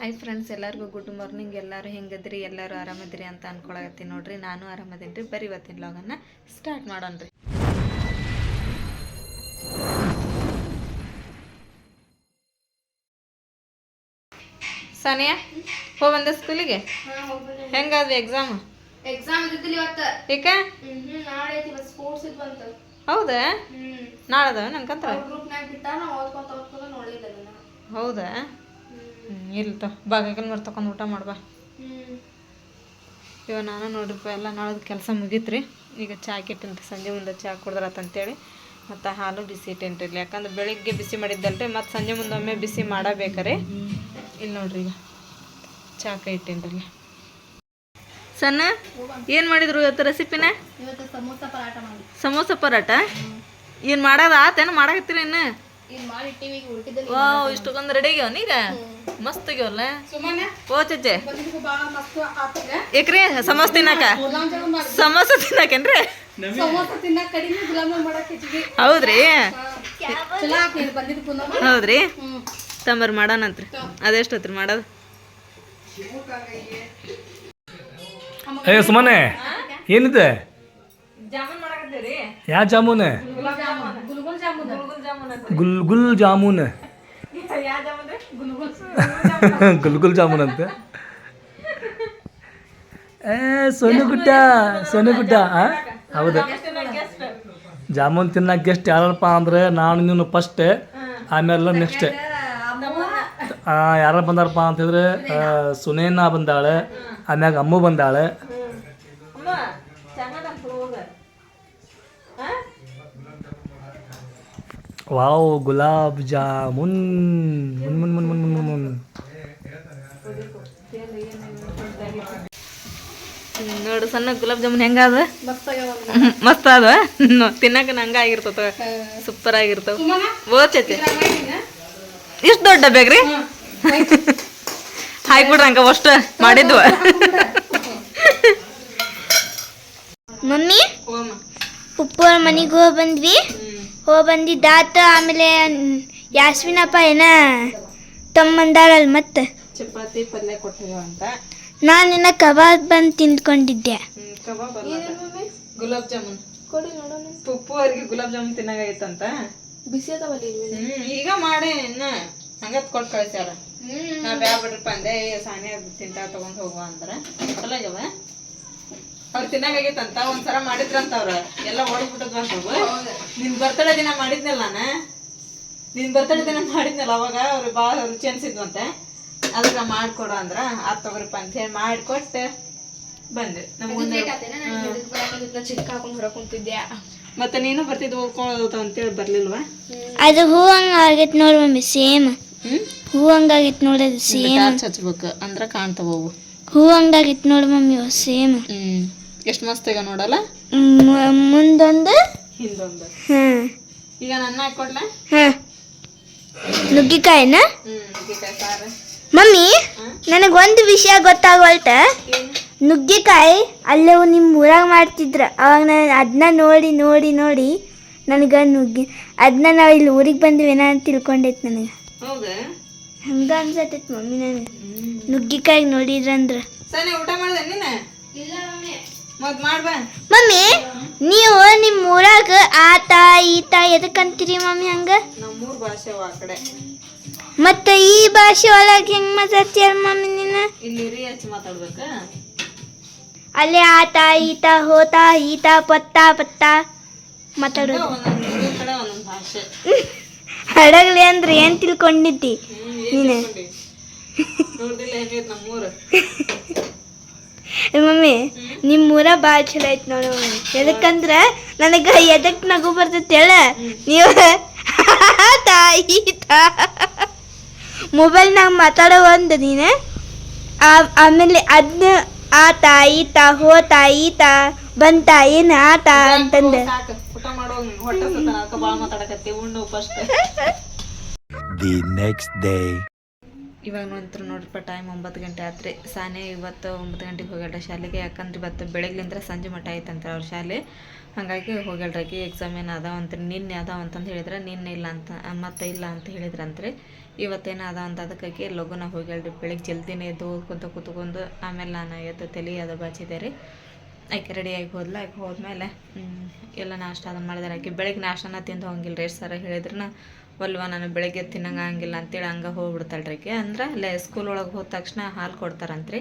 Hi friends ಎಲ್ಲರಿಗೂ good morning ಎಲ್ಲರೂ ಹೆಂಗದ್ರಿ? ಎಲ್ಲರೂ ಆರಾಮದ್ರಿ ಅಂತ ಅನ್ಕೊಳಕತ್ತೀನಿ ನೋಡ್ರಿ. ನಾನು ಆರಾಮದೇನಿ ರೀ ಬರೀ ಇವತ್ತಿನ ಲಾಗನ್ನ ಸ್ಟಾರ್ಟ್ ಮಾಡೋಣ ರೀ ಸಾನಿಯಾ ಹೋ ಬಂದ ಸ್ಕೂಲಿಗೆ? ಹೆಂಗಾದ್ವಿ ಎಕ್ಸಾಮ್ ಎಕ್ಸಾಮ್ ಈಗ? ನಾಳೆ ಹೌದಾ? ಹ್ಮ್. ನಾಳದವ ನನ್ಕಂತ ಹೌದಾ? ಇಲ್ತ ಬಾಗಲ್ ಮರ್ ತಗೊಂಡು ಊಟ ಮಾಡ್ಬಾ ಇವಾಗ ನಾನು ನೋಡ್ರಿಪ್ಪ ಎಲ್ಲ ನಾಳೆದು ಕೆಲಸ ಮುಗೀತ್ರಿ. ಈಗ ಚಾ ಕೆಟ್ಟಿನ್ರಿ ಸಂಜೆ ಮುಂದೆ ಚಾ ಕುಡ್ದ್ರಾತಂತೇಳಿ ಮತ್ತು ಹಾಲು ಬಿಸಿ ಇಟ್ಟೇನ್ರಿ ಇಲ್ಲಿ. ಯಾಕಂದ್ರೆ ಬೆಳಿಗ್ಗೆ ಬಿಸಿ ಮಾಡಿದ್ದಲ್ರಿ ಮತ್ತು ಸಂಜೆ ಮುಂದೆ ಒಮ್ಮೆ ಬಿಸಿ ಮಾಡಬೇಕಾರೆ. ಇಲ್ಲಿ ನೋಡ್ರಿ ಈಗ ಚಾ ಕೈ ಇಟ್ಟೇನ್ರಿ ಇಲ್ಲಿ. ಸಣ್ಣ ಏನು ಮಾಡಿದ್ರು ಇವತ್ತು ರೆಸಿಪಿನ ಸಮೋಸ ಪರಾಟ ಏನು ಮಾಡೋದು ಆತೇನು? ಮಾಡಾಕತ್ತೀರಿ ಇನ್ನು? ಈಗ ಮಾಡಿ ಟಿವಿಗೆ ಹುಡುಕಿದಲ್ಲಿ ವಾ ಇಷ್ಟೊಂದು ರೆಡಿ ಆಗ್ಯಾವ ಈಗ ಮಸ್ತ್ ಆಗ್ಯಾವಲ್ಲ ಓ ಚಚ್ಚೆ ಏಕ್ರಿ ಸಮೋಸ ತಿನ್ನಾಕ? ಸಮೋಸ ತಿನ್ನಾಕೇನ್ರಿ? ಹೌದ್ರಿ? ಹೌದ್ರಿ? ತಂಬರ್ ಮಾಡೋಣಂತ್ರಿ ಅದೆಷ್ಟೊತ್ರಿ ಮಾಡೋದು? ಏ ಸುಮ್ಮನೆ ಏನಿದೆ? ಜಾಮೂನ್ ಮಾಡಕತ್ತೀರಿ ಯಾವ ಜಾಮೂನ್ ಗುಲಾಬ್ ಜಾಮೂನ್ ಗುಲ್ಗುಲ್ ಜಾಮೂನ್ ಗುಲ್ಗುಲ್ ಜಾಮೂನ್ ಅಂತ ಗುಲ್ ಗುಲ್ ಜಾಮೂನ್. ಗುಲ್ಗುಲ್ ಗುಲ್ ಗುಲ್ ಜಾಮೂನ್ ಅಂತ. ಏ ಸೋನು ಗುಡ್ಡ ಸೋನು ಗುಡ್ಡ? ಹೌದು. ಜಾಮೂನ್ ತಿನ್ನಕ್ಕೆ ಗೆಸ್ಟ್ ಯಾರಪ್ಪ ಅಂದ್ರೆ ನಾನು ನೀನು ಫಸ್ಟ್ ಆಮೇಲೆ ನೆಕ್ಸ್ಟ್ ಯಾರ ಬಂದಾರಪ್ಪ ಅಂತಂದ್ರೆ ಸುನೇನ ಬಂದಾಳೆ, ಆಮ್ಯಾಗ ಅಮ್ಮು ಬಂದಾಳೆ. ವಾವ್ ಗುಲಾಬ್ ಜಾಮೂನ್. ಮುನ್ ಮುನ್ ಮುನ್ ಮುನ್ ಮುನ್ ಮುನ್. ನೋಡು ಸಣ್ಣ ಗುಲಾಬ್ ಜಾಮೂನ್ ಹೆಂಗಾದ? ಮಸ್ತ್ ಅದ ತಿನ್ನಕ ನಂಗ ಆಗಿರ್ತದ ಸೂಪರ್ ಆಗಿರ್ತವ ಸುಮ್ಮನೆ ಓ ಚಚೆ ಇದ್ರಾಗ ಮಾಡಿನ ಇಷ್ಟು ದೊಡ್ಡ ಬೇಕ್ರಿ? ಹಾಕ್ಬಿಡ್ರಿ ಹಂಗ ಅಷ್ಟ ಮಾಡಿದ್ವ ಮಮ್ಮಿ ಉಪ್ಪು ಮನೆಗೆ ಹೋಗಿ ಬಂದ್ವಿ. ಹೋಗಿ ಬಂದಿದ್ದಾತ. ಆಮೇಲೆ ಯಾಸ್ವಿನಪ್ಪ ಏನ? ತಮ್ಮಂದಾಳಲ್ಲ ಮತ್ತೆ? ಚಪಾತಿ ಪಲ್ಯ ಕೊಟ್ಟಿರೋ ಅಂತ. ನಾನು ಇನ್ನ ಕಬಾಬ್ ಬಂದು ತಿಂದ್ಕೊಂಡಿದ್ದೆ. ಕಬಾಬ್ ಅಲ್ಲ ಗುಲಾಬ್ ಜಾಮೂನ್. ಕೊಡಿ ನೋಡೋಣ. ಪುಪ್ಪು ಅವ್ರಿಗೆ ಗುಲಾಬ್ ಜಾಮೂನ್ ತಿನ್ನಾಗೈತಂತ ಬಿಸಿ ಅದಾವಲ್ಲ ಹ್ಮ್ ಈಗ ಮಾಡಿ ಇನ್ನ. ಹಂಗತ್ ಕೊಟ್ಟು ಕಳಿಸ್ಯಾರ. ಹ್ಮ್. ನಾ ಬ್ಯಾ ಬಿಡ್ರಪ್ಪ ಅಂದೆ ಏ ಸಾನೆ ತಿಂತಾ ತಗೊಂಡ್ ಹೋಗುವ ಅಂದ್ರ. ಚಲೋ ಆಗ್ಯಾವ? ಅವ್ರು ತಿನ್ನಾಗೈತಂತ ಒಂದ್ಸಲ ಮಾಡಿದ್ರಂತ ಅವ್ರ. ಎಲ್ಲ ಓಡ್ಬಿಟ್ಟದ್ವಂತ ನಿನ್ ಬರ್ತಡೇ ದಿನ ಮಾಡಿದ್ನಲ್ಲ ನಾನು? ನಿನ್ ಬರ್ತಡೇ ದಿನ ಮಾಡಿದ್ನಲ್ಲ ಅವಾಗ ಅವ್ರು ಭಾಳ ರುಚಿ ಅನ್ಸಿದ್ವಂತೆ ಅದಕ್ಕೆ ಮಾಡ್ಕೊಡು ಅಂದ್ರ ಆತ್ ತಗೋರಿಪ್ಪ ಅಂತ ಹೇಳಿ ಮಾಡಿಕೊಟ್ಟು ಬಂದೆ. ಚಿಕ್ಕ ಹಾಕೊಂಡು ಹೊರ ಕುಂತಿದ್ದೆ ಮತ್ತೆ ನೀನು ಬರ್ತಿದ್ದು ಅಂತ ಅಂತೇಳಿ ಬರ್ಲಿಲ್ವಾ? ಅದು ಹೂ ಹಂಗ ಆಗೈತೆ ನೋಡಿ ಮಮ್ಮಿ ಸೇಮ್ ಹ್ಮ್? ಹೂ ಹಂಗಾಗೈತೆ ನೋಡಿ ಅದು ಸೇಮ್ ಹಚ್ಬೇಕು ಅಂದ್ರ ಕಾಣ್ತಾವ ಅವು. ಹೂ ಹಂಗಾಗೈತೆ ನೋಡಿ ಮಮ್ಮಿ ಸೇಮ್ ಹ್ಮ್. ಎಷ್ಟು ಮಸ್ತ್ ಈಗ ನೋಡಲ್ಲ? ಮುಂದೊಂದು? ಹಿಂದೊಂದು. ಹಾಂ ಈಗ ನನ್ನ ಹಾಕೊಡ್ಲ? ಹಾಂ ನುಗ್ಗಿಕಾಯಿನ ಮಮ್ಮಿ ನನಗೆ ಒಂದು ವಿಷಯ ಗೊತ್ತಾಗವಲ್ತ ನುಗ್ಗೆಕಾಯಿ ಅಲ್ಲೇ ನಿಮ್ಮ ಊರಾಗ ಮಾಡ್ತಿದ್ರ. ಅವಾಗ ನಾನು ಅದನ್ನ ನೋಡಿ ನೋಡಿ ನೋಡಿ ನನಗೆ ನುಗ್ಗಿ ಅದನ್ನ ನಾವು ಇಲ್ಲಿ ಊರಿಗೆ ಬಂದಿವೇನ ಅಂತ ತಿಳ್ಕೊಂಡೈತೆ ನನಗೆ. ಹಂಗ ಅನ್ಸತೈತೆ ಮಮ್ಮಿ ನನಗೆ. ನುಗ್ಗಿಕಾಯಿ ನೋಡಿದ್ರಂದ್ರ. ಸರಿ ಊಟ ಮಾಡ್ದೆ ನೀನ ಇಲ್ಲ. ಮಮ್ಮಿ ನೀವು ನಿಮ್ಮ ಊರಾಗ ಆತ ಈತ ಎದಕ್ಕಂತೀರಿ ಮಮ್ಮಿ ಹಂಗ? ನಮ್ಮೂರ್ ಭಾಷೆ ಆ ಕಡೆ. ಮತ್ತೆ ಈ ಭಾಷೆ ಒಳಗೆ ಹೆಂಗ್ ಮಾತಾಡ್ತೀಯ ಮಮ್ಮಿ ನೀನು? ಇಲ್ಲಿ ರೀ ಹಚ್ಚಿ ಮಾತಾಡ್ಬೇಕ? ಅಲ್ಲೇ ಆತ ಈತ ಹೋತ ಈತ ಪತ್ತ ಪತ್ತ ಮಾತಾಡೋದು. ಒಂದೊಂದ್ ಊರಿನ್ ಕಡೆ ಒಂದೊಂದ್ ಭಾಷೆ. ಹಡಗ್ಲಿ ಅಂದ್ರೆ ಏನ್ ತಿಳ್ಕೊಂಡಿದ್ದಿ ನೀನು? ನೋಡ್ದಿಲ್ಲ ಹೆಂಗೈತ್ ನಮ್ಮೂರ. ಮಮ್ಮಿ ನಿಮ್ಮ ಊರ ಭಾಳ ಚಲೋ ಐತ್ ನೋಡು ಮಮ್ಮಿ. ಎದಕ್ಕಂದ್ರ ನನಗೆ ಎದಕ್ ನಗು ಬರ್ತೈತಿ ಹೇಳ? ನೀವು ತಾಯಿ ಮೊಬೈಲ್ನಾಗ ಮಾತಾಡೋ ಒಂದು ನೀನು ಆ- ಆಮೇಲೆ ಅದನ್ನ ಆ ತಾಯಿ ತಾ ಹೋ ತಾಯಿ ತಾ ಆತ ತಾಯಿ ನಾ ತಾ ಅಂತಂದ. the next day. ಇವಾಗ ನಂತರ ನೋಡ್ರಪ್ಪ ಟೈಮ್ ಒಂಬತ್ತು ಗಂಟೆ ಆತ್ರಿ. ಸಾನೆ ಇವತ್ತು ಒಂಬತ್ತು ಗಂಟೆಗೆ ಹೋಗ್ಯಾಳ ಶಾಲೆಗೆ. ಯಾಕಂದ್ರೆ ಇವತ್ತು ಬೆಳಗ್ಲಿಂದ ಸಂಜೆ ಮಟ್ಟ ಐತಂತ ಅವ್ರ ಶಾಲೆ. ಹಾಗಾಗಿ ಹೋಗ್ಯಾಳ್ರಾಕಿ ಎಕ್ಸಾಮ್ ಏನು ಅದಾವ ಅಂತ, ನಿನ್ನೆ ಅದಾವ ಅಂತಂದು ಹೇಳಿದ್ರೆ, ನಿನ್ನೆ ಇಲ್ಲ ಅಂತ ಮತ್ತೆ ಇಲ್ಲ ಅಂತ ಹೇಳಿದ್ರಂತ್ರಿ. ಇವತ್ತೇನು ಅದ ಅಂತ ಅದಕ್ಕಾಗಿ ಲಘುನ ಹೋಗ್ಯಾಳ್ರಿ ಬೆಳಿಗ್ಗೆ ಜಲ್ದಿನೇ ಎದ್ದು ಓದ್ಕೊಂತ ಕೂತ್ಕೊಂಡು, ಆಮೇಲೆ ನಾನು ಎದ್ದು ತಲೆ ಅದು ಬಾಚಿದೆ ರೀ. ಆಕೆ ರೆಡಿಯಾಗಿ ಹೋದ್ಲ, ಆಕೆ ಹೋದ್ಮೇಲೆ ಎಲ್ಲ ನಾಷ್ಟ ಅದನ್ನು ಮಾಡಿದಾರೆ ಆಕೆ. ಬೆಳಗ್ಗೆ ನಾಷ್ಟನ ತಿಂದು ಹೋಗಿಲ್ಲ ರೀ ಸರ ಹೇಳಿದ್ರನ. ಒಲ್ವ, ನಾನು ಬೆಳಗ್ಗೆ ತಿನ್ನಂಗೆ ಹಂಗಿಲ್ಲ ಅಂತೇಳಿ ಹಂಗೆ ಹೋಗ್ಬಿಡ್ತಾಳೆ ರೀ ಅಂದ್ರೆ ಅಲ್ಲೇ ಸ್ಕೂಲ್ ಒಳಗೆ ಹೋದ ತಕ್ಷಣ ಹಾಲು ಕೊಡ್ತಾರಂತ್ರಿ.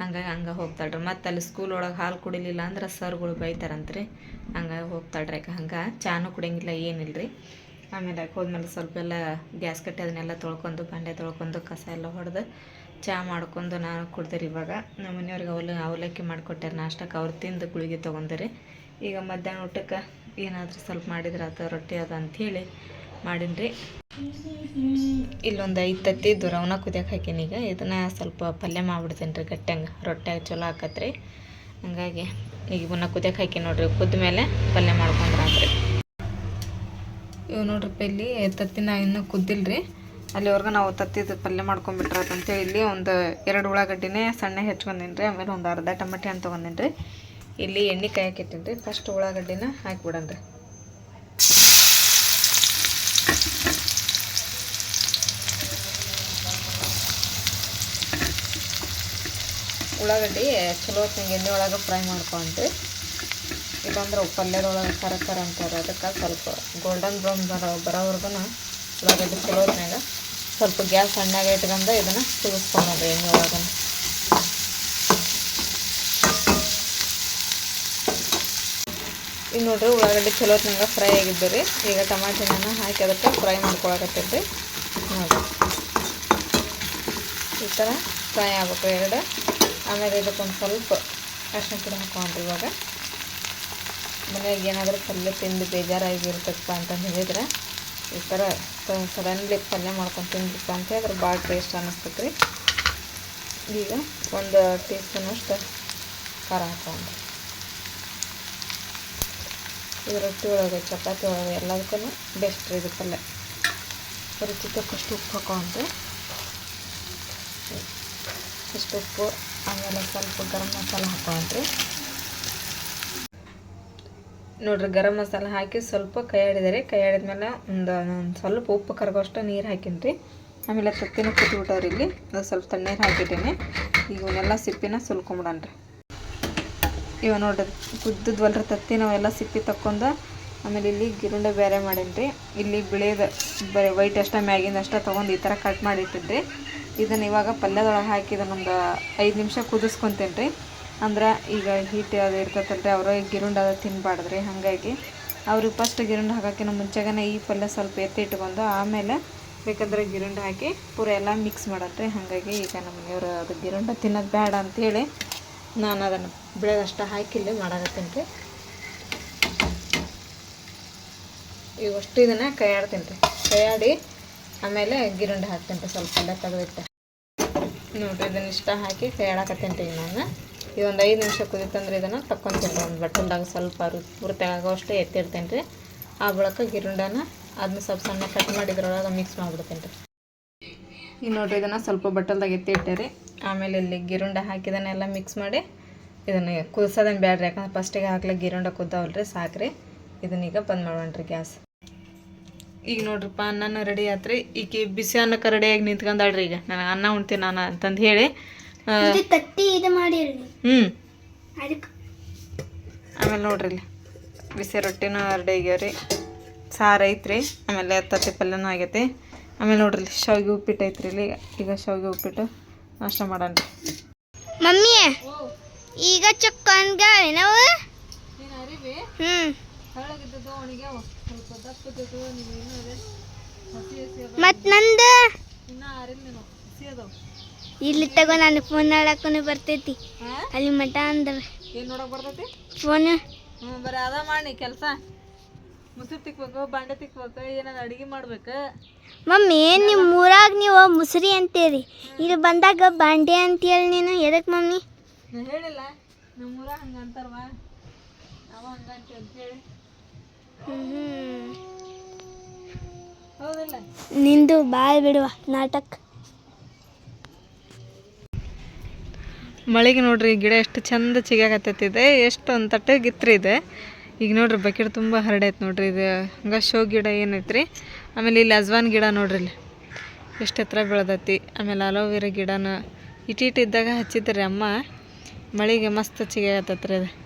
ಹಂಗಾಗಿ ಹಂಗೆ ಹೋಗ್ತಾಳ್ರಿ. ಮತ್ತು ಅಲ್ಲಿ ಸ್ಕೂಲ್ ಒಳಗೆ ಹಾಲು ಕುಡಿಲಿಲ್ಲ ಅಂದ್ರೆ ಸರ್ಗಳು ಬೈತಾರಂತ್ರಿ. ಹಂಗಾಗಿ ಹೋಗ್ತಾಳ್ರಿ ಹಂಗೆ ಚಾನು ಕುಡಿಯಂಗಿಲ್ಲ ಏನಿಲ್ಲ ರೀ ಆಮೇಲೆ ಹೋದ್ಮೇಲೆ ಸ್ವಲ್ಪ ಎಲ್ಲ ಗ್ಯಾಸ್ ಕಟ್ಟಿ ಅದನ್ನೆಲ್ಲ ತೊಳ್ಕೊಂಡು ಬಂಡೆ ತೊಳ್ಕೊಂಡು ಕಸ ಎಲ್ಲ ಹೊಡೆದು ಚಹಾ ಮಾಡ್ಕೊಂಡು ನಾನು ಕುಡ್ದೆ ಇವಾಗ. ನಮ್ಮ ಮನೆಯವ್ರಿಗೆ ಅವಲ, ಅವಲಕ್ಕಿ ಮಾಡಿಕೊಟ್ಟಾರೆ ನಾಷ್ಟಕ್ಕೆ. ಅವ್ರು ತಿಂದು ಗುಳಿಗೆ ತೊಗೊಂಡ್ರಿ. ಈಗ ಮಧ್ಯಾಹ್ನ ಊಟಕ್ಕೆ ಏನಾದರೂ ಸ್ವಲ್ಪ ಮಾಡಿದ್ರೆ ಆತ ರೊಟ್ಟಿ ಅದ ಅಂಥೇಳಿ ಮಾಡೀನಿ ಇಲ್ಲೊಂದು ಐದು ತತ್ತಿ ದುರವನ ಕುದಿಯಕ್ಕೆ ಹಾಕೀನಿ ಈಗ. ಇದನ್ನು ಸ್ವಲ್ಪ ಪಲ್ಯ ಮಾಡ್ಬಿಡ್ತೀನಿ ರೀ ಗಟ್ಟಂಗೆ ರೊಟ್ಯಾಗ ಚಲೋ ಆಕತ್ರಿ. ಹಂಗಾಗಿ ಈಗ ಇವನ್ನ ಕುದಿಯಕ್ಕೆ ಹಾಕಿ ನೋಡ್ರಿ. ಕುದ್ದ ಮೇಲೆ ಪಲ್ಯ ಮಾಡ್ಕೊಂಡ್ರೆ ಇವ್ ನೋಡ್ರಿ ಇಲ್ಲಿ ತತ್ತಿನ ಇನ್ನೂ ಕುದ್ದಿಲ್ರಿ. ಅಲ್ಲಿವರೆಗೂ ನಾವು ತತ್ತಿದ ಪಲ್ಯ ಮಾಡ್ಕೊಂಡ್ಬಿಟ್ರೆ ಅಂತೇಳಿ ಇಲ್ಲಿ ಒಂದು ಎರಡು ಉಳ್ಳಾಗಡ್ಡಿನೇ ಸಣ್ಣ ಹೆಚ್ಕೊಂಡೀನಿ ರೀ ಆಮೇಲೆ ಒಂದು ಅರ್ಧ ಟಮಟೆ ಅಂತ ತೊಗೊಂಡೀನಿ ರೀ ಇಲ್ಲಿ ಎಣ್ಣೆ ಕಾಯಕ್ಕೆ ಇಟ್ಟಿನಿ ರೀ ಫಸ್ಟ್ ಉಳ್ಳಾಗಡ್ಡಿನ ಹಾಕಿಬಿಡನ್ರಿ. ಉಳ್ಳಾಗಡ್ಡಿ ಚಲೋ ಹೊತ್ತಿಗೆ ಎಣ್ಣೆ ಒಳಗೆ ಫ್ರೈ ಮಾಡ್ಕೊಂಡ್ರಿ ಇಲ್ಲಾಂದ್ರೆ ಪಲ್ಯದೊಳಗೆ ಖರ ಖರ ಅಂತಾರೆ. ಅದಕ್ಕೆ ಸ್ವಲ್ಪ ಗೋಲ್ಡನ್ ಬ್ರೌನ್ ಬರೋ ಬರೋವರೆಗೂ ಉಳ್ಳಾಗಡ್ಡಿ ಚಲೋ ಹೊತ್ತಿನಾಗ ಸ್ವಲ್ಪ ಗ್ಯಾಸ್ ಸಣ್ಣಾಗೆ ಇಟ್ಕೊಂಡು ಇದನ್ನು ಕುದಿಸ್ಕೊಳೋದು ಎಣ್ಣೆ ಒಳಗೆ ಈಗ ನೋಡ್ರಿ ಉಳ್ಳಾಗಡ್ಡಿ ಚಲೋ ಹೊತ್ತಿನಾಗ ಫ್ರೈ ಆಗಿದ್ದು ರೀ. ಈಗ ಟಮಾಟಿನ ಹಾಕಿ ಅದಕ್ಕೆ ಫ್ರೈ ಮಾಡ್ಕೊಳಕತ್ತೈತಿ ನೋಡಿರಿ. ಈ ಥರ ಫ್ರೈ ಆಗ್ಬೇಕು. ಎರಡು ಆಮೇಲೆ ಇದಕ್ಕೊಂದು ಸ್ವಲ್ಪ ಅರ್ಶಿನ ಪುಡಿ ಹಾಕೊಂಡ್ರಿ ಇವಾಗ. ಮನೆಯಾಗ ಏನಾದರೂ ಪಲ್ಯ ತಿಂದು ಬೇಜಾರಾಗಿರ್ತಪ್ಪ ಅಂತ ಹೇಳಿದ್ರೆ ಈ ಥರ ಸಡನ್ಲಿ ಪಲ್ಯ ಮಾಡ್ಕೊಂಡು ತಿಂದ್ರಪ್ಪ ಅಂತ ಹೇಳಿದ್ರೆ ಭಾಳ ಟೇಸ್ಟ್ ಅನ್ನಿಸ್ತೈತೆ ರೀ ಈಗ ಒಂದು ಟೀ ಸ್ಪೂನಷ್ಟು ಖಾರ ಹಾಕೊಂಡ್ರಿ ಇದು ರೊಟ್ಟಿ ಒಳಗೆ, ಚಪಾತಿ ಒಳಗೆ ಎಲ್ಲದಕ್ಕೂ ಬೆಸ್ಟ್ ರೀ ಇದು ಪಲ್ಯ. ರುಚಿ ತಕ್ಕಷ್ಟು ಉಪ್ಪು ಹಾಕೊಂಡ್ರಿ ಇಷ್ಟು ಉಪ್ಪು ಆಮೇಲೆ ಸ್ವಲ್ಪ ಗರಂ ಮಸಾಲ ಹಾಕೊಂಡ್ರಿ ನೋಡ್ರಿ, ಗರಂ ಮಸಾಲ ಹಾಕಿ ಸ್ವಲ್ಪ ಕೈ ಆಡಿದರೆ, ಕೈ ಆಡಿದ್ಮೇಲೆ ಒಂದು ಒಂದು ಸ್ವಲ್ಪ ಉಪ್ಪು ಕರಗೋಷ್ಟು ನೀರು ಹಾಕೀನಿ ರೀ ಆಮೇಲೆ ತತ್ತಿನ ಕುಟ್ಬಿಟ್ಟವ್ರಿ ಇಲ್ಲಿ. ಸ್ವಲ್ಪ ತಣ್ಣೀರು ಹಾಕಿಟ್ಟೇನೆ. ಈಗ ಇವನ್ನೆಲ್ಲ ಸಿಪ್ಪಿನ ಸುಲ್ಕೊಂಬಿಡನ್ರಿ ಇವ ನೋಡ್ರಿ ಕುದ್ದದ್ವಲ್ರಿ ತತ್ತಿ ನಾವೆಲ್ಲ ಸಿಪ್ಪಿ ತಕ್ಕೊಂಡು ಆಮೇಲೆ ಇಲ್ಲಿ ಗಿರುಂಡೆ ಬೇರೆ ಮಾಡೇನಿ ರೀ ಇಲ್ಲಿ ಬಿಳಿದ ಬರೀ ವೈಟ್ ಅಷ್ಟ, ಮ್ಯಾಗಿಂದ ಅಷ್ಟ ತೊಗೊಂಡು ಈ ಥರ ಕಟ್ ಮಾಡಿ ಇಟ್ಟಿದ್ರಿ. ಇದನ್ನು ಇವಾಗ ಪಲ್ಯದೊಳಗೆ ಹಾಕಿ ಇದನ್ನೊಂದು ಐದು ನಿಮಿಷ ಕುದಿಸ್ಕೊತೇನೆ ರೀ ಅಂದ್ರೆ ಈಗ ಹೀಟ್ ಅದು ಇರ್ತೈತಲ್ರಿ, ಅವರು ಗಿರುಂಡ ಅದು ತಿನ್ನಬಾರ್ದ್ರಿ ಹಾಗಾಗಿ ಅವ್ರಿಗೆ ಫಸ್ಟ್ ಗಿರುಂಡ ಹಾಕೋಕ್ಕಿಂತ ಮುಂಚೆಗೇ ಈ ಪಲ್ಯ ಸ್ವಲ್ಪ ಎತ್ತಿ ಇಟ್ಕೊಂಡು ಆಮೇಲೆ ಬೇಕಂದ್ರೆ ಗಿರುಂಡ ಹಾಕಿ ಪೂರ ಎಲ್ಲ ಮಿಕ್ಸ್ ಮಾಡತ್ರಿ ಹಾಗಾಗಿ ಈಗ ನಮ್ಮ ಮನೆಯವರು ಅದು ಗಿರುಂಡ ತಿನ್ನೋದು ಬೇಡ ಅಂಥೇಳಿ ನಾನು ಅದನ್ನು ಬೆಳೆದಷ್ಟು ಹಾಕಿಲ್ಲ ಮಾಡಾಕತ್ತೀನಿ ರೀ ಇವಷ್ಟು ಇದನ್ನು ಕೈಯಾಡ್ತೀನಿ ರೀ ಕೈಯಾಡಿ ಆಮೇಲೆ ಗಿರುಂಡೆ ಹಾಕ್ತೇನೆ ರೀ ಸ್ವಲ್ಪ ಎಲ್ಲ ತೆಗೆದಿಟ್ಟೆ. ನೋಡಿರಿ, ಇದನ್ನ ಇಷ್ಟ ಹಾಕಿ ಕೈಯಾಡಕತ್ತೀನಿ ರೀ ಈಗ ನಾನು. ಇದೊಂದು ಐದು ನಿಮಿಷ ಕುದಿತಂದ್ರೆ ಇದನ್ನು ತಕ್ಕೊಂತೀನಿ ಒಂದು ಬಟ್ಟಲ್ದಾಗ ಸ್ವಲ್ಪ ಪೂರ್ತಿ ಆಗೋಷ್ಟು ಎತ್ತಿರ್ತೇನೆ ರೀ. ಆ ಬಳಿಕ ಗಿರುಂಡನ ಅದನ್ನ ಸ್ವಲ್ಪ ಸಣ್ಣ ಕಟ್ ಮಾಡಿ ಇದ್ರೊಳಗೆ ಮಿಕ್ಸ್ ಮಾಡಿಬಿಡ್ತೇನೆ ರೀ. ಈಗ ನೋಡಿರಿ, ಇದನ್ನು ಸ್ವಲ್ಪ ಬಟ್ಟಲ್ದಾಗ ಎತ್ತಿಟ್ಟೆ ರೀ. ಆಮೇಲೆ ಇಲ್ಲಿ ಗಿರುಂಡ ಹಾಕಿದನ್ನೆಲ್ಲ ಮಿಕ್ಸ್ ಮಾಡಿ ಇದನ್ನು ಕುದಿಸೋದನ್ನು ಬೇಡ್ರಿ ಯಾಕಂದ್ರೆ ಫಸ್ಟಿಗೆ ಹಾಕ್ಲಿಕ್ಕೆ ಗಿರುಂಡ ಕುದ್ದಾವಲ್ರಿ, ಸಾಕ್ರಿ. ಇದನ್ನೀಗ ಬಂದ್ ಮಾಡೋಣ್ರಿ ಗ್ಯಾಸ್. ಈಗ ನೋಡ್ರಪ್ಪ ಅನ್ನನ ರೆಡಿ ಆತ್ರಿ. ಈಕೆ ಬಿಸಿ ಅನ್ನಕ್ಕೆ ರೆಡಿಯಾಗಿ ನಿಂತ್ಕೊಂಡಾಳ್ರಿ ಈಗ. ನನಗೆ ಅನ್ನ ಉಣ್ತೀನಿ ನಾನು ಅಂತಂದು ಹೇಳಿ. ಆ, ಇದು ತತ್ತಿ ಇದು ಮಾಡಿರಿ ಹ್ಞೂ ಅದಕ್ಕೆ ಆಮೇಲೆ ನೋಡ್ರಿ ಇಲ್ಲಿ ಬಿಸಿ ರೊಟ್ಟಿನೂ ರೆಡಿ ಆಗ್ಯಾವ್ರಿ. ರೀ ಸಾರು ಐತ್ರಿ. ಆಮೇಲೆ ತತ್ತಿ ಪಲ್ಯನೂ ಆಗೈತಿ. ಆಮೇಲೆ ನೋಡ್ರಿ ಇಲ್ಲಿ ಶಾವಿಗೆ ಉಪ್ಪಿಟ್ಟು ಐತ್ರಿ ಇಲ್ಲಿ. ಈಗ ಶಾವಿಗೆ ಉಪ್ಪಿಟ್ಟು ನಾಷ್ಟ ಮಾಡೋಣ. ಮಮ್ಮಿ ಈಗ ಚಕ್ಕನ್ಗ ನಾವು? ಹ್ಞೂ ಮತ್ತು ನಂದು? ಇಲ್ಲಿ ತಗೋ ನಾನು ಫೋನ್ ನೋಡಕ್ಕೂ ಬರ್ತೈತಿ. ಅಲ್ಲಿ ಮಠ ಅಂದ್ರೆ. ಏನು ನೋಡಕ್ ಬರ್ತೈತಿ? ಫೋನು ಹ್ಞೂ ಬರೀ ಅದ ಮಾಡಿ ಕೆಲಸ. ಮುಸುರು ತಿಕ್ಬೇಕು ಬಾಂಡೆ ತಿಕ್ಬೇಕು ಏನಾದ್ರು ಅಡಿಗೆ ಮಾಡ್ಬೇಕು? ಮಮ್ಮಿ ನಿಮ್ಮ ಊರಾಗ ನೀವು ಮುಸ್ರಿ ಅಂತೀರಿ. ಇಲ್ಲಿ ಬಂದಾಗ ಬಾಂಡೆ ಅಂತೇಳಿ ನೀನು? ಎದಕ್ಕೆ ಮಮ್ಮಿ? ಹೇಳಿಲ್ಲ ನಮ್ಮೂರ ಹಂಗೆ ಅಂತಾರವ ನಾವು ಹಂಗಂತೀವಿ ಅಂತ ಹೇಳಿ. ಹೌದಿಲ್ಲ ನಿಂದು ಬಾಯ್ ಬಿಡುವ ನಾಟಕ. ಮಳೆಗೆ ನೋಡ್ರಿ ಈ ಗಿಡ ಎಷ್ಟು ಚಂದ ಚಿಗಾಕತ್ತೈತಿದೆ ಎಷ್ಟು ತಟ್ಟೆ ಗಿತ್ರಿ ಇದೆ. ಈಗ ನೋಡ್ರಿ ಬಕೆಟ್ ತುಂಬ ಹರಡೈತೆ ನೋಡ್ರಿ ಇದು ಹಂಗೆ ಶೋ ಗಿಡ ಏನೈತ್ರಿ. ಆಮೇಲೆ ಇಲ್ಲಿ ಅಜ್ವಾನ್ ಗಿಡ ನೋಡ್ರಿ ಇಲ್ಲಿ. ಎಷ್ಟು ಎತ್ತರ ಬೆಳೆದೈತಿ. ಆಮೇಲೆ ಅಲೋವೆರಾ ಗಿಡನ ಇಟ್ಟಿಟ್ಟಿದ್ದಾಗ ಹಚ್ಚಿದ್ರಿ ಅಮ್ಮ. ಮಳೆಗೆ ಮಸ್ತ್ ಚಿಗಾಕತ್ತೈತ್ರಿ ಅದು.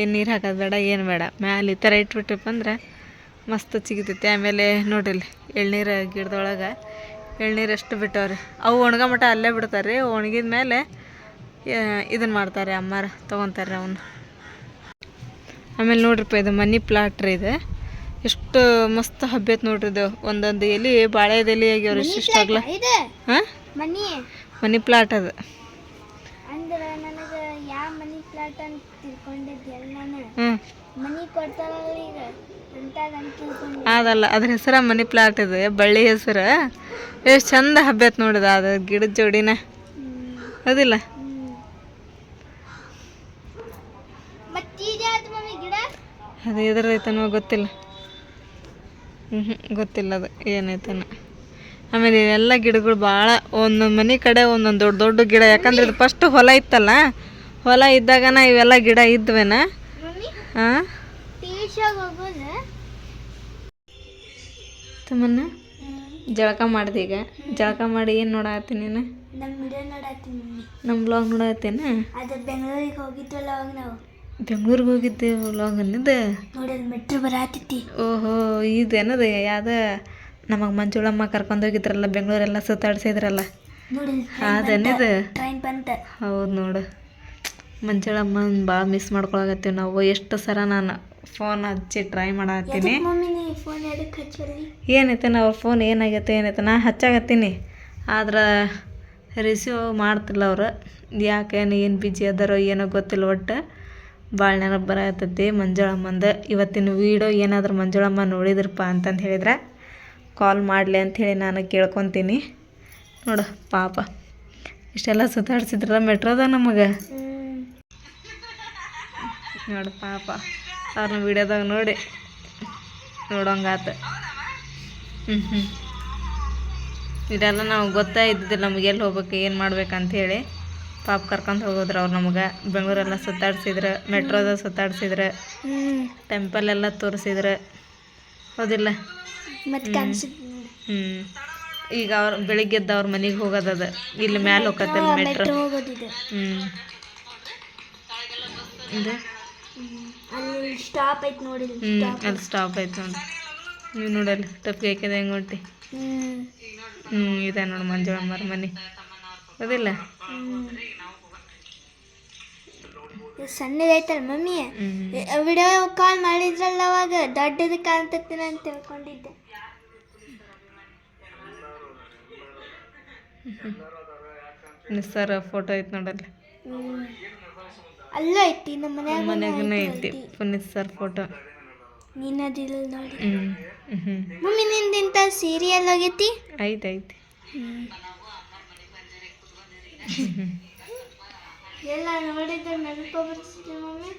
ಏನು ನೀರು ಹಾಕೋದು ಬೇಡ ಏನು ಬೇಡ. ಮ್ಯಾಲೆ ಈ ಥರ ಇಟ್ಬಿಟ್ರಪ್ಪ ಅಂದ್ರೆ ಮಸ್ತ್ ಚಿಗಿತೈತಿ. ಆಮೇಲೆ ನೋಡ್ರಿ ಎಳ್ನೀರು ಗಿಡದೊಳಗೆ ಎಳ್ನೀರು ಎಷ್ಟು ಬಿಟ್ಟವ್ರಿ. ಅವು ಒಣಗ ಮಟ ಅಲ್ಲೇ ಬಿಡ್ತಾರೆ ರೀ ಒಣಗಿದ ಮೇಲೆ ಇದನ್ನು ಮಾಡ್ತಾರೆ ಅಮ್ಮಾರ ತೊಗೊತಾರೆ ಅವನ್ನ ಆಮೇಲೆ ನೋಡ್ರಿಪ್ಪ ಇದು ಮನಿ ಪ್ಲಾಟ್ ರೀ ಇದು. ಎಷ್ಟು ಮಸ್ತ್ ಹಬ್ಬೈತೆ ನೋಡ್ರಿ ಇದು. ಒಂದೊಂದು ಎಲೆ ಬಾಳೆದ ಎಲೆ ಆಗ್ಯಾವ್ರಿ. ಇಷ್ಟ ಆಗ್ಲ ಹಾಂ? ಮನಿ? ಮನಿ ಪ್ಲಾಟ್ ಅದು. ಅಂದ್ರೆ ನನಗೆ ಯಾವ ಮನಿ ಪ್ಲಾಟ್ ಅಂತ ತಿಳ್ಕೊಂಡಿದ್ದೆ. ಅದಲ್ಲ ಅದ್ರ ಹೆಸರ ಮನಿ ಪ್ಲಾಟ್ ಇದೆ ಬಳ್ಳಿ ಹೆಸರು. ಎಷ್ಟು ಚಂದ ಹಬ್ಬತ್ ನೋಡಿದ ಅದು ಗಿಡದ ಜೋಡಿನ. ಅದಿಲ್ಲ ಐತನೋ ಅದು ಎದುರೈತನೋ ಗೊತ್ತಿಲ್ಲ. ಹ್ಞೂ ಗೊತ್ತಿಲ್ಲ ಅದು ಏನೈತನ. ಆಮೇಲೆ ಎಲ್ಲ ಗಿಡಗಳು ಭಾಳ ಒಂದೊಂದು ಮನೆ ಕಡೆ ಒಂದೊಂದು ದೊಡ್ಡ ದೊಡ್ಡ ಗಿಡ. ಯಾಕಂದ್ರೆ ಇದು ಫಸ್ಟ್ ಹೊಲ ಇತ್ತಲ್ಲ ಹೊಲ ಇದ್ದಾಗನ ಇವೆಲ್ಲ ಗಿಡ ಇದ್ವೇನ? ಹಾಂ ತಮ್ಮನ್ನ? ಜಳಕ ಮಾಡ್ದೆ ಈಗ. ಜಳಕ ಮಾಡಿ ಏನು ನೋಡತ್ತಿ ನೀನು? ನಮ್ಮ ಬ್ಲಾಗ್ ನೋಡತ್ತೇನ ಬೆಂಗಳೂರಿಗೆ ಹೋಗಿದ್ವಲ್ಲ ಅವಾಗ ನಾವು. ಬೆಂಗ್ಳೂರಿಗೆ ಹೋಗಿದ್ದೆ ಬ್ಲಾಗ್ ಅನ್ನೋದು? ನೋಡಿ ಅದು ಮೆಟ್ರೋ ಬರತ್ತಿತ್ತಿ ಓಹೋ ಇದೇನದು ಯಾವ್ದು? ನಮಗೆ ಮಂಜುಳಮ್ಮ ಕರ್ಕೊಂಡು ಹೋಗಿದ್ರಲ್ಲ ಬೆಂಗಳೂರೆಲ್ಲ ಸುತ್ತಾಡ್ಸಿದ್ರಲ್ಲ. ನೋಡಿ ಅದೇನಿದು ಟ್ರೈನ್ ಬಂತ. ಹೌದು ನೋಡು. ಮಂಜುಳಮ್ಮನ ಭಾಳ ಮಿಸ್ ಮಾಡ್ಕೊಳಕತ್ತೀವಿ ನಾವು. ಎಷ್ಟು ಸರ ನಾನು ಫೋನ್ ಹಚ್ಚಿ ಟ್ರೈ ಮಾಡತ್ತೀನಿ ಏನೈತೆ ಅವ್ರ ಫೋನ್ ಏನಾಗೈತೆ ಏನೈತೆ? ನಾ ಹಚ್ಚಾಗತ್ತೀನಿ ಆದ್ರೆ ರಿಸೀವ್ ಮಾಡ್ತಿಲ್ಲ ಅವರು. ಯಾಕೆ ಏನು ಬಿಜಿ ಅದಾರೋ ಏನೋ ಗೊತ್ತಿಲ್ಲ ಒಟ್ಟು ಭಾಳ ನೆನಪು ಬರತ್ತೈತಿ ಮಂಜುಳಮ್ಮಂದು. ಇವತ್ತಿನ ವೀಡಿಯೋ ಏನಾದರೂ ಮಂಜುಳಮ್ಮ ನೋಡಿದ್ರಪ್ಪ ಅಂತಂದು ಹೇಳಿದ್ರೆ. ಕಾಲ್ ಮಾಡಲಿ ಅಂಥೇಳಿ ನಾನು ಕೇಳ್ಕೊತೀನಿ. ನೋಡು ಪಾಪ. ಇಷ್ಟೆಲ್ಲ ಸುತ್ತಾಡ್ಸಿದ್ರಲ್ಲ ಮೆಟ್ರೋದ ನಮಗೆ. ನೋಡು ಪಾಪ. ಅವ್ರನ್ನ ವಿಡಿಯೋದಾಗ ನೋಡಿ. ನೋಡೋಂಗಾತ. ಹ್ಞೂ ಹ್ಞೂ ಇದೆಲ್ಲ ನಾವು ಗೊತ್ತೇ ಇದ್ದಿದ್ದಿಲ್ಲ ನಮ್ಗೆ ಎಲ್ಲಿ ಹೋಗ್ಬೇಕು ಏನು ಮಾಡ್ಬೇಕಂಥೇಳಿ ಪಾಪ ಕರ್ಕೊಂಡು ಹೋಗೋದ್ರು ಅವ್ರು ನಮಗೆ. ಬೆಂಗಳೂರೆಲ್ಲ ಸುತ್ತಾಡ್ಸಿದ್ರು ಮೆಟ್ರೋದಾಗ ಸುತ್ತಾಡ್ಸಿದ್ರು. ಹ್ಮ್ ಟೆಂಪಲ್ ಎಲ್ಲ ತೋರಿಸಿದ್ರು ಹೌದಿಲ್ಲ ಹ್ಞೂ ಈಗ ಅವ್ರು ಬೆಳಿಗ್ಗೆ ಎದ್ದು ಅವ್ರ ಮನೆಗೆ ಹೋಗೋದದ ಇಲ್ಲಿ ಮ್ಯಾಲೆ ಹೋಗತ್ತೆ ಮೆಟ್ರೋ ಹ್ಞೂ ಇದು. ಅಲ್ಲಿ ಸ್ಟಾಪ್ ಐತೆ ನೋಡಿ ಹ್ಞೂ ಅಲ್ಲಿ ಸ್ಟಾಪ್ ಐತೆ ನೋಡಿ. ನೀವು ನೋಡಲ್ಲ ಟಪ್ಗೆ ಹಾಕಿದ ಹೆಂಗೆ ಹೊಂಟಿ? ಹ್ಞೂ ಇದೆ ನೋಡಿ ಮಂಜುಳಮ್ಮರ ಮನೆ. ಅದಿಲ್ಲ? ಸಣ್ಣದೈತಲ್ಲ ಮಮ್ಮಿ? ವಿಡಿಯೋ ಕಾಲ್ ಮಾಡಿದ್ರಲ್ಲ ಅವಾಗ ದೊಡ್ಡದು ಕಾಣ್ತೈತಿ ಅಂತ ತಿಳ್ಕೊಂಡಿದ್ದೆ. ಸರ್ ಫೋಟೋ ಐತೆ ನೋಡಲ್ಲ. ಅಲ್ಲೂ ಐತಿ ನಮ್ಮ ಮನ್ಯಾಗ ಮನ್ಯಾಗನೇ ಐತಿ ಪುನೀತ್ ಸರ್ ಫೋಟೋ ನೀನದಿಲ್ಲ ನೋಡಿ. ಮಮ್ಮಿ ನಿಂದಿಂತ ಸೀರಿಯಲ್ ಆಗೈತಿ? ಐತೆ ಐತಿ ಎಲ್ಲ ನೋಡಿದ್ರೆ ನೆನಪು ಬರ್ತಿದೆ ಮಮ್ಮಿ?